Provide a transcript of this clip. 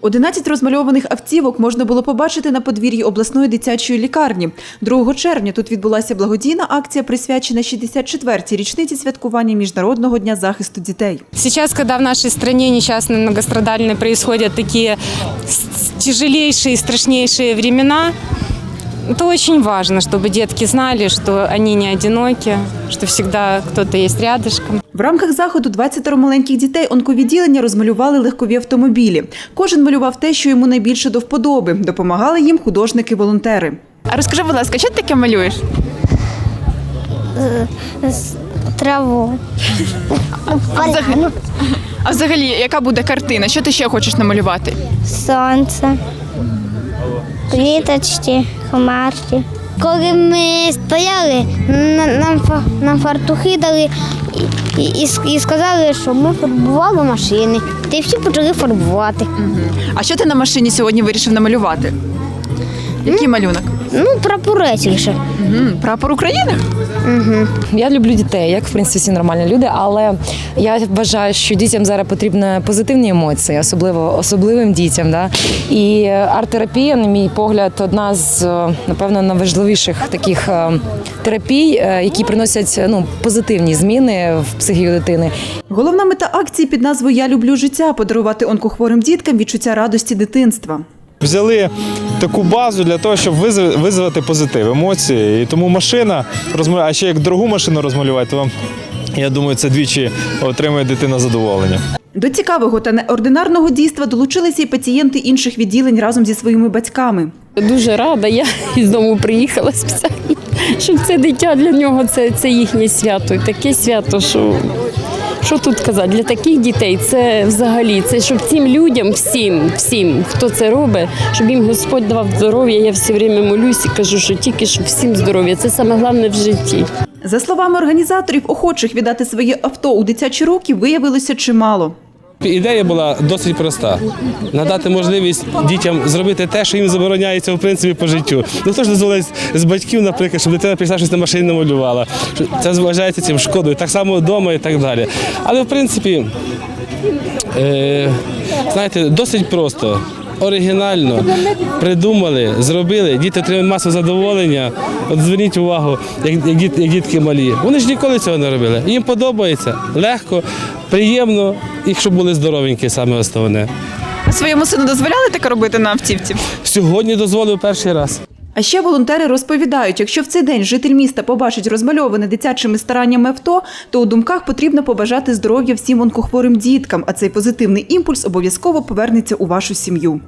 11 розмальованих автівок можна було побачити на подвір'ї обласної дитячої лікарні. 2 червня тут відбулася благодійна акція, присвячена 64-й річниці святкування Міжнародного дня захисту дітей. Зараз, коли в нашій країні нещасні, многострадальні, відбуваються такі с- і страшніші времена, то очень важно, чтобы детки знали, что они не одиноки, что всегда кто-то есть рядышком. В рамках заходу 20 маленьких дітей онковідділення розмалювали легкові автомобілі. Кожен малював те, що йому найбільше до вподоби. Допомагали їм художники-волонтери. А розкажи, будь ласка, що ти таке малюєш? з траву. Взагалі, а взагалі, яка буде картина? Що ти ще хочеш намалювати? Сонце, квіточки, хмарки. Коли ми стояли, на- нам, нам фартухи дали і, і, і- сказали, що ми фарбували машини. Та й всі почали фарбувати. А що ти на машині сьогодні вирішив намалювати? Який малюнок? Ну, прапорець лише. Мгм, Прапор України? Я люблю дітей, як в принципі всі нормальні люди, але я вважаю, що дітям зараз потрібні позитивні емоції, особливо особливим дітям. Да? І арт-терапія, на мій погляд, одна з е, напевно найважливіших таких е, терапій, е, які приносять ну позитивні зміни в психіку дитини. Головна мета акції під назвою Я люблю життя подарувати онкохворим діткам відчуття радості дитинства. Взяли таку базу для того, щоб визв- визвати позитив, емоції. І тому машина розмалювати, а ще як дорогу машину розмалювати, то я думаю, це двічі отримує дитина задоволення. До цікавого та неординарного дійства долучилися і пацієнти інших відділень разом зі своїми батьками. Дуже рада. Я із дому приїхала спеціально, щоб це дитя для нього це, це їхнє свято. Таке свято, що, що тут казати, для таких дітей це взагалі, це щоб цим людям, всім, всім, хто це робить, щоб їм Господь давав здоров'я. Я все время молюсь і кажу, що тільки щоб всім здоров'я. Це саме головне в житті. За словами організаторів, охочих віддати своє авто у дитячі руки виявилося чимало. Ідея була досить проста: надати можливість дітям зробити те, що їм забороняється в принципі по життю. Ну хто ж дозволить з батьків, наприклад, щоб дитина прийшла щось на машині намалювала. Це вважається цим шкодою, так само вдома і так далі. Але в принципі, е, знаєте, досить просто. Оригінально придумали, зробили, діти отримують масу задоволення. От зверніть увагу, як, як, діт- як дітки малі. Вони ж ніколи цього не робили. Їм подобається легко, приємно, і щоб були здоровенькі, саме основне. А своєму сину дозволяли таке робити на автівці? Сьогодні дозволив перший раз. А ще волонтери розповідають, якщо в цей день житель міста побачить розмальоване дитячими стараннями авто, то у думках потрібно побажати здоров'я всім онкохворим діткам, а цей позитивний імпульс обов'язково повернеться у вашу сім'ю.